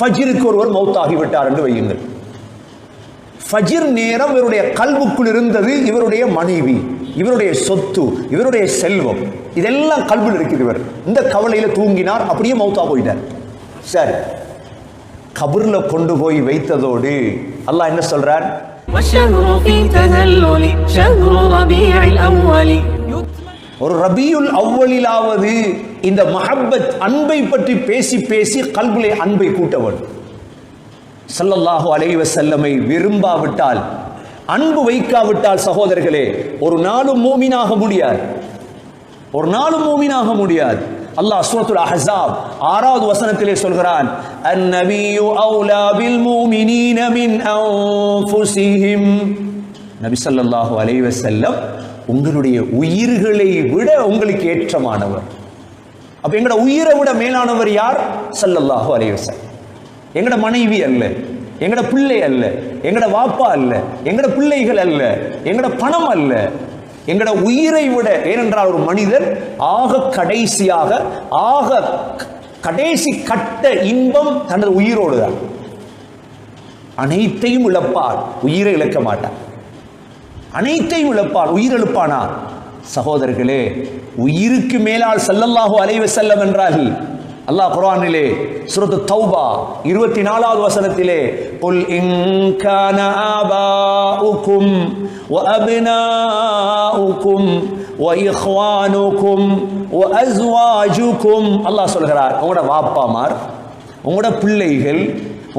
ஃபஜிருக்கு ஒருவர் மௌத்தாகிவிட்டார் என்று வையுங்கள். ஃபஜிர் நேரம் இவருடைய கல்வுக்குள் இருந்தது இவருடைய மனைவி இவருடைய சொத்து இவருடைய செல்வம். இதெல்லாம் கல்வில் இருக்குது இவர். இந்த கவலையில் தூங்கினார் அப்படியே மௌத்தா போயிட்டார். சார் கபூரில் கொண்டு போய் வைத்ததோடு அல்லாஹ் என்ன சொல்றார்? ஒரு ரபியுல் அவ்வளிலாவது இந்த மஹப்பத் அன்பை பற்றி பேசி பேசி கல்விலே அன்பை கூட்டவன். சல்லல்லாஹு அலைவ செல்லமை விரும்பாவிட்டால் அன்பு வைக்காவிட்டால் சகோதரர்களே ஒரு நாளும் மூமினாக முடியாது. ஒரு நாளும் மூமினாக முடியாது. அல்லாஹ் சூரத்துல் அஹ்ஸாப் ஆறாவது வசனத்திலே சொல்கிறான் அந்நபியு அவுலா பில் மூமினீன மின் அன்ஃபுஸிஹிம் நபி ஸல்லல்லாஹு அலைஹி வஸல்லம் உங்களுடைய உயிர்களை விட உங்களுக்கு ஏற்றமானவர். அப்ப எங்கட உயிரை விட மேலானவர் யார்? ஸல்லல்லாஹு அலைஹி எங்கட மனைவி அல்ல எங்கட பிள்ளை அல்ல எங்கட வாப்பா அல்ல எங்கட பிள்ளைகள் அல்ல எங்கட பணம் அல்ல. எங்கட உயிரை விட ஏனென்றால் ஒரு மனிதர் ஆக கடைசியாக ஆக கடைசி கட்ட இன்பம் தனது உயிரோடு தான். அனைத்தையும் இழப்பார் உயிரை இழக்க மாட்டார். அனைத்தையும் இழப்பார் உயிர் எழுப்பானா சகோதரர்களே உயிருக்கு மேலால் ஸல்லல்லாஹு அலைஹி வஸல்லம் என்றால் அல்லாஹ் குர்ஆனிலே சூரத்து தௌபா இருபத்தி நாலாவது வசனத்திலே குல் இன் கான ஆபாஉக்கும் وأبناؤكم وإخوانكم وأزواجكم அல்லாஹ் சொல்கிறார் உங்களோட வாப்பாமார் உங்களோட பிள்ளைகள்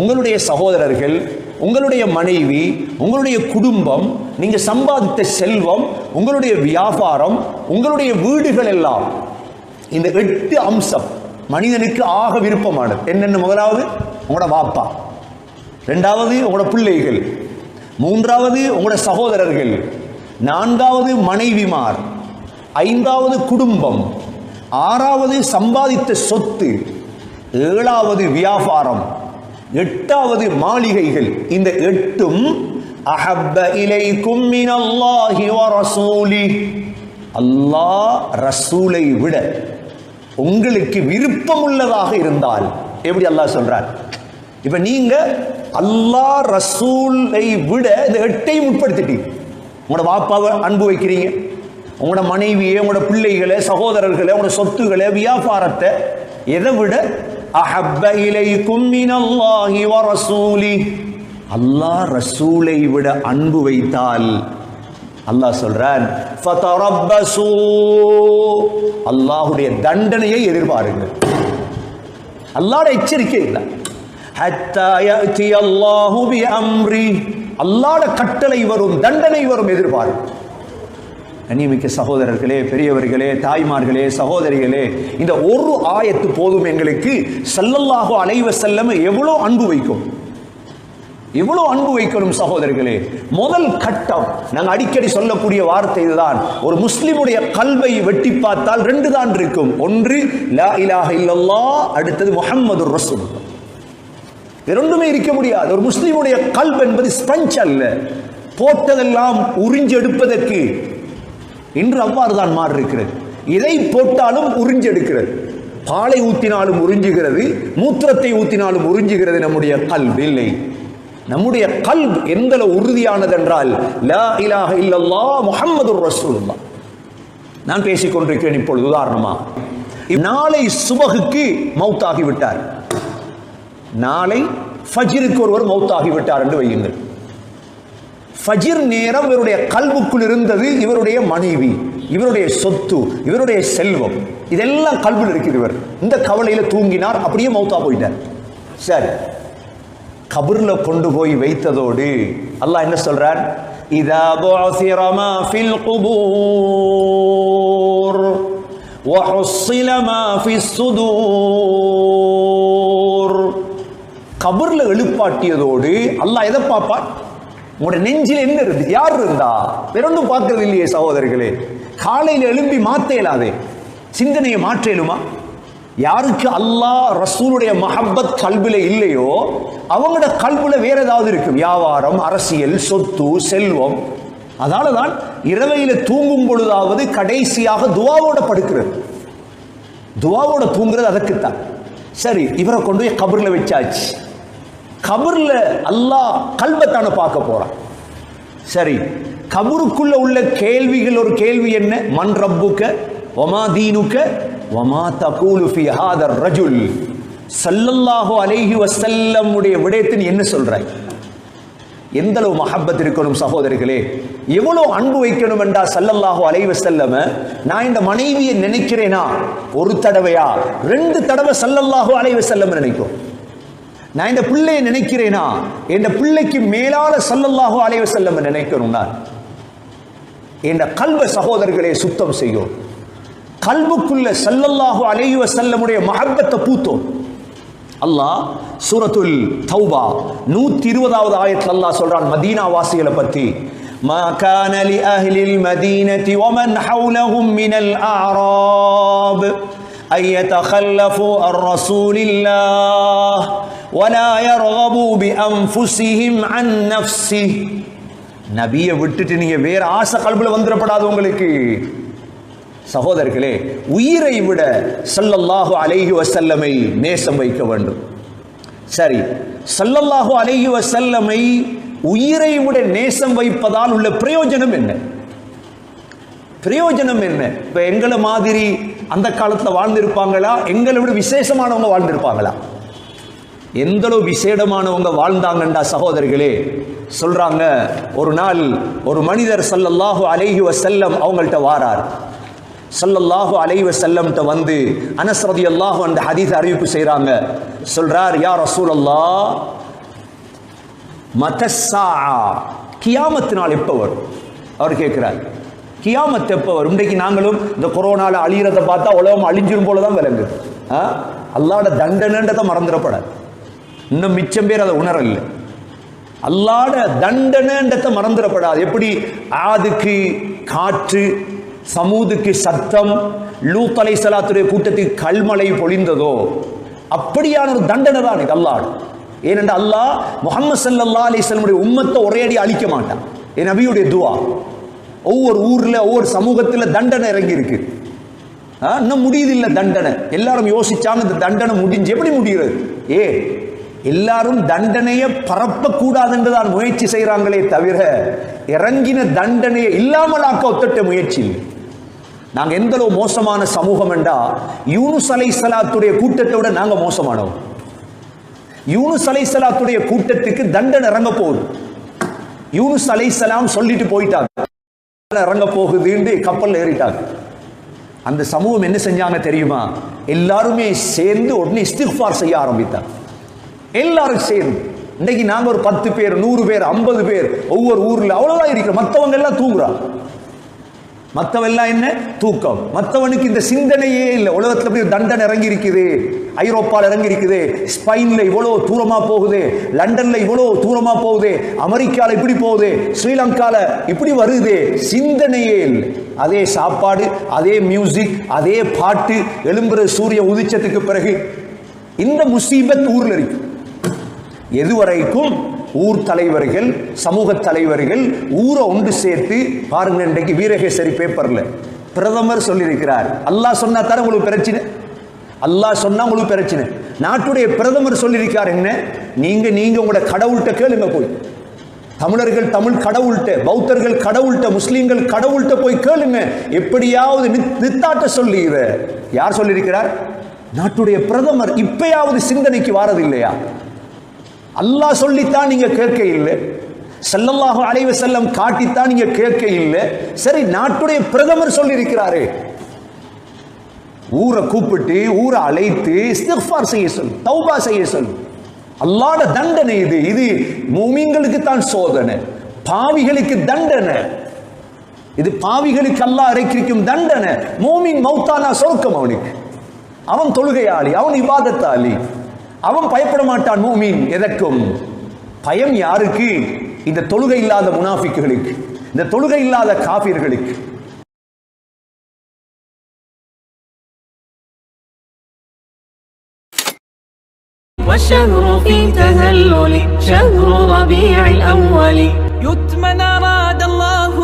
உங்களுடைய சகோதரர்கள் உங்களுடைய மனைவி உங்களுடைய குடும்பம் நீங்க சம்பாதித்த செல்வம் உங்களுடைய வியாபாரம் உங்களுடைய வீடுகள் எல்லாம் இந்த எட்டு அம்சம் மனிதனுக்கு ஆக விருப்பமானது. என்னென்ன முதலாவது? உங்களோட வாப்பா. ரெண்டாவது உங்களோட பிள்ளைகள். மூன்றாவது உங்களோட சகோதரர்கள். நான்காவது மனைவிமார். ஐந்தாவது குடும்பம். ஆறாவது சம்பாதித்த சொத்து. ஏழாவது வியாபாரம். எட்டாவது மாளிகைகள். இந்த எட்டும் அஹப்ப இலைக்கும் மினல்லாஹி வ ரசூலி அல்லாஹ் ரசூலை விட உங்களுக்கு விருப்பமுள்ளதாக இருந்தால் எப்படி அல்லாஹ் சொல்றார்? இப்ப நீங்க அல்லாஹ் ரசூலை விட இந்த எட்டையும் உட்படுத்திட்டீங்க உங்களோட வாப்பாவை அன்பு வைக்கிறீங்க. உங்களோட மனைவியை உங்களோட பிள்ளைகளை சகோதரர்களை உங்களோட சொத்துக்களை வியாபாரத்தை எதை விட அஹப்ப இலைக்கும் மினல்லாஹி வ ரசூலி அல்லாஹ் ரசூலை விட அன்பு வைத்தால் அல்லாஹ் சொல்றான் ஃபதரப்பசூ அல்லாஹ்வுடைய தண்டனையை எதிர்பாருங்கள் அல்லாஹ்ட எச்சரிக்கை இல்லை ஹத்தா யஅதி அல்லாஹு பி அம்ரி அல்லாஹ்ட கட்டளை வரும் தண்டனை வரும் எதிர்பாருங்கள் கண்ணியமிக்க சகோதரர்களே பெரியவர்களே தாய்மார்களே சகோதரிகளே இந்த ஒரு ஆயத்து போதும் எங்களுக்கு ஸல்லல்லாஹு அலைவ செல்லம் எவ்வளோ அன்பு வைக்கும்? எவ்வளோ அன்பு வைக்கணும் சகோதரர்களே முதல் கட்டம் நாங்கள் அடிக்கடி சொல்லக்கூடிய வார்த்தை இதுதான். ஒரு முஸ்லிமுடைய கல்வை வெட்டி பார்த்தால் ரெண்டு தான் இருக்கும். ஒன்று லா இலாஹ இல்லல்லா அடுத்தது முஹம்மது ரசூல். இது ரெண்டுமே இருக்க முடியாது. ஒரு முஸ்லிமுடைய கல்வ் என்பது ஸ்பஞ்ச் அல்ல. போட்டதெல்லாம் உறிஞ்செடுப்பதற்கு இன்று அவ்வாறு தான் மாறி இருக்கிறது இதை போட்டாலும் உறிஞ்செடுக்கிறது. பாலை ஊத்தினாலும் உறிஞ்சுகிறது மூத்திரத்தை ஊத்தினாலும் உறிஞ்சுகிறது நம்முடைய கல்வில்லை நம்முடைய கல் எந்த உறுதியானது என்றால் லா இலாஹ இல்லல்லாஹ் முஹம்மது ரசூலுல்லாஹ். நான் பேசிக் கொண்டிருக்கிறேன் இப்பொழுது உதாரணமா. நாளை சுபகுக்கு மௌத்தாகி விட்டார் நாளை ஃபஜிருக்கு ஒருவர் மௌத்தாகி விட்டார் என்று வையுங்கள். ஃபஜிர் நேரம் இவருடைய கல்வுக்குள் இருந்தது இவருடைய மனைவி இவருடைய சொத்து இவருடைய செல்வம் இதெல்லாம் கல்வில் இருக்குது இவர் இந்த கவலையில தூங்கினார் அப்படியே மௌத்தா போயிட்டார் சரி கபர்ல கொண்டு போய் வைத்ததோடு அல்லாஹ் என்ன சொல்றார் இதா புஅசிர மா ஃபில் குபூர் وحصل ما في الصدور கபர்ல எழுப்பாட்டியதோடு அல்லாஹ் எதை பார்ப்பான் உங்களோட நெஞ்சில் என்ன இருந்து? யார் இருந்தா? பிறந்தும் பார்க்கறது இல்லையே சகோதரர்களே. காலையில் எழும்பி மாத்தேலாதே. சிந்தனையை மாற்ற இயலுமா யாருக்கு அல்லாஹ் ரசூலுடைய மஹப்பத் கல்வில இல்லையோ அவங்களோட கல்வில வேற ஏதாவது இருக்கும். வியாபாரம் அரசியல் சொத்து செல்வம். அதனால தான் இரவையில தூங்கும் பொழுதாவது கடைசியாக துவாவோட படுக்கிறது. துவாவோட தூங்குறது அதுக்குத்தான் சரி இவரை கொண்டு போய் கபர்ல வச்சாச்சு. கபர்ல அல்லாஹ் கல்பத்தான பார்க்க போறான். சரி கபருக்குள்ள உள்ள கேள்விகள் ஒரு கேள்வி என்ன? மன் ரப்புக்க ஒமா தீனுக்க ஒமா தகூலு ஃபி ஹாதர் ரஜுல். சல்லல்லாஹோ அலைஹி வஸல்லம் உடைய என்ன சொல்றாய் எந்த அளவு மஹப்பத் இருக்கணும் சகோதரிகளே? எவ்வளவு அன்பு வைக்கணும் என்றா சல்லல்லாஹோ அலைவ செல்லம நான் இந்த மனைவியை நினைக்கிறேனா? ஒரு தடவையா? ரெண்டு தடவை சல்லல்லாஹோ அலைவ செல்லம் நினைக்கும். நான் இந்த பிள்ளையை நினைக்கிறேனா இந்த பிள்ளைக்கு மேலால சல்லல்லாஹு அலைஹி வஸல்லம் நினைக்கணும் நான் என்ற கல்வ சகோதரர்களே சுத்தம் செய்யும் கல்வுக்குள்ள சல்லல்லாஹு அலைஹி வஸல்லமுடைய மஹப்பத்தை பூத்தோம் அல்லாஹ் சூரத்துல் தௌபா நூத்தி இருபதாவது ஆயத்தில் அல்லாஹ் சொல்றான் மதீனா வாசிகளை பத்தி ما كان لأهل المدينة ومن حولهم من الأعراب أن يتخلفوا عن رسول الله ولا يرغبوا بأنفسهم عن نفسه நபியை விட்டுட்டு நீங்க வேற ஆசை கல்புல வந்துடப்படாது உங்களுக்கு சகோதரர்களே உயிரை விட சல்லல்லாஹு அலைஹி வசல்லமை நேசம் வைக்க வேண்டும் சரி சல்லல்லாஹு அலைஹி வசல்லமை உயிரை விட நேசம் வைப்பதால் உள்ள பிரயோஜனம் என்ன பிரயோஜனம் என்ன இப்ப எங்களை மாதிரி அந்த காலத்தில் வாழ்ந்திருப்பாங்களா? எங்களை விட விசேஷமானவங்க வாழ்ந்திருப்பாங்களா? எந்தளவு விசேடமானவங்க வாழ்ந்தாங்கண்டா சகோதரிகளே சொல்றாங்க ஒரு நாள் ஒரு மனிதர் சல்லல்லாஹு அலைஹி வசல்லம் அவங்கள்ட்ட வாரார். சல்லல்லாஹு அலைஹி வஸல்லம்ட்ட வந்து அனஸ்ரதி அல்லாஹு அந்த ஹதீஸ் அறிவிப்பு செய்கிறாங்க சொல்றார் ரசூல் அல்லா மதஸ்ஸா கியாமத்து நாள் எப்போ வரும்? அவர் கேட்குறார். கியாமத் எப்போ வரும்? இன்றைக்கு நாங்களும் இந்த கொரோனால அழியிறத பார்த்தா உலகம் அழிஞ்சிரும் போல தான் விளங்குது ஆ? அல்லாட தண்டனைன்றதை மறந்துடப்படாது. இன்னும் மிச்சம் பேர் அதை உணரல. அல்லாட தண்டனைன்றதை மறந்துடப்படாது. எப்படி? ஆதுக்கு காற்று சமூதுக்கு சத்தம் லூத்தலை சலாத்துடைய கூட்டத்துக்கு கல்மலை பொழிந்ததோ அப்படியான ஒரு தண்டனை தான் இது அல்லாடு. ஏனென்றால் அல்லாஹ் முகமது சல்லா அலிஸ்லமுடைய உம்மத்தை ஒரே அடி அழிக்க மாட்டான். என் நபியுடைய துவா. ஒவ்வொரு ஊர்ல ஒவ்வொரு சமூகத்துல தண்டனை இறங்கி இருக்கு ஆ, இன்னும் முடியுது இல்லை தண்டனை. எல்லாரும் யோசிச்சாங்க இந்த தண்டனை முடிஞ்சு எப்படி முடிகிறது? ஏ எல்லாரும் தண்டனையை பரப்பக்கூடாது தான் முயற்சி செய்கிறாங்களே தவிர இறங்கின தண்டனையை இல்லாமலாக்க ஒத்தட்ட முயற்சி இல்லை. நாங்க எந்த அளவு மோசமான சமூகம் என்றா யூனுஸ் சலாத்துடைய கூட்டத்தை விட நாங்கள் மோசமானோம். யூனுஸ் சலாத்துடைய கூட்டத்துக்கு தண்டனை இறங்க போகுது. யூனுஸ் அலைஹிஸ்ஸலாம் சொல்லிட்டு போயிட்டாங்க. இறங்க போகுதுன்னு கப்பல்ல ஏறிட்டாங்க. அந்த சமூகம் என்ன செஞ்சாங்க தெரியுமா? எல்லாருமே சேர்ந்து உடனே இஸ்திஃபார் செய்ய ஆரம்பித்தாங்க. எல்லாரும் சேர்ந்து. இன்னைக்கு நாங்க ஒரு பத்து பேர் நூறு பேர் ஐம்பது பேர் ஒவ்வொரு ஊர்ல அவ்வளவுதான் இருக்கிறோம். மத்தவங்க எல்லாம் தூங்குறாங்க. மத்தவெல்லாம் என்ன? தூக்கம். மத்தவனுக்கு இந்த சிந்தனையே இல்லை. உலகத்துல போய் தண்டனை இறங்கி இருக்குது ஐரோப்பால இறங்கி இருக்குது ஸ்பெயின்ல இவ்வளவு தூரமா போகுது. லண்டன்ல இவ்வளவு தூரமா போகுது. அமெரிக்கால இப்படி போகுது. ஸ்ரீலங்கால இப்படி வருது. சிந்தனையே அதே சாப்பாடு அதே மியூசிக் அதே பாட்டு எழும்புற சூரிய உதிச்சத்துக்கு பிறகு இந்த முசீபத் ஊர்ல இருக்கு. எதுவரைக்கும் ஊர் தலைவர்கள் சமூக தலைவர்கள் ஊரை ஒன்று சேர்த்து பாருங்க இன்றைக்கு வீரகேசரி பேப்பர்ல பிரதமர் சொல்லியிருக்கிறார். அல்லாஹ் சொன்னா தர உங்களுக்கு பிரச்சனை? அல்லாஹ் சொன்னா உங்களுக்கு பிரச்சனை. நாட்டுடைய பிரதமர் சொல்லியிருக்கார் என்ன? நீங்க நீங்க உங்களோட கடவுள்கிட்ட கேளுங்க போய். தமிழர்கள் தமிழ் கடவுள்கிட்ட பௌத்தர்கள் கடவுள்கிட்ட முஸ்லீம்கள் கடவுள்கிட்ட போய் கேளுங்க. எப்படியாவது நித்- நித்தாட்ட சொல்லுகிற யார் சொல்லியிருக்கிறார்? நாட்டுடைய பிரதமர் இப்பயாவது சிந்தனைக்கு வாரது இல்லையா அல்லாஹ் சொல்லித்தான் நீங்க கேட்க இல்லை. ஸல்லல்லாஹு அலைவ செல்லம் காட்டித்தான் நீங்க கேட்க இல்லை. சரி நாட்டுடைய பிரதமர் சொல்லியிருக்கிறாரே. ஊரை கூப்பிட்டு ஊரை அழைத்து இஸ்திஃபார் செய்ய சொல் தௌபா செய்ய சொல். அல்லாட தண்டனை இது. இது மூமிங்களுக்கு தான் சோதனை. பாவிகளுக்கு தண்டனை. இது பாவிகளுக்கு அல்லா இறைக்கிருக்கும் தண்டனை. மூமின் மௌத்தானா சொர்க்கம் அவனுக்கு. அவன் தொழுகையாளி அவன் இபாதத்தாளி. அவன் பயப்பட மாட்டான் மூமின் எதற்கும். பயம் யாருக்கு? இந்த தொழுகை இல்லாத முனாஃபிக்குகளுக்கு. இந்த தொழுகை இல்லாத காபிர்களுக்கு والشهر في تهلل شهر ربيع الأول. يتمن أراد الله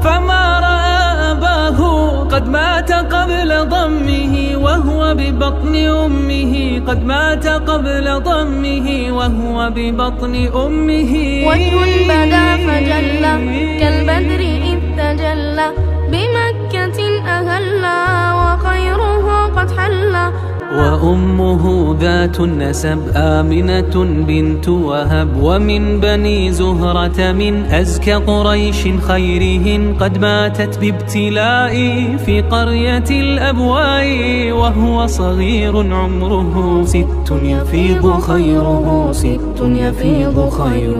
فما رأى أباه. قد قد مات قبل ضمه وهو ببطن أمه. قد مات قبل ضمه وهو ببطن أمه. وجه بدا فجلى كالبدر إذ تجلى. بمكة أهلا وخيره قد حلى. وأمه ذات النسب آمنة بنت وهب. ومن بني زهرة من أزكى قريش خيرهن قد ماتت بابتلاء في قرية الأبواء وهو صغير عمره ست يفيض خيره ست يفيض خيره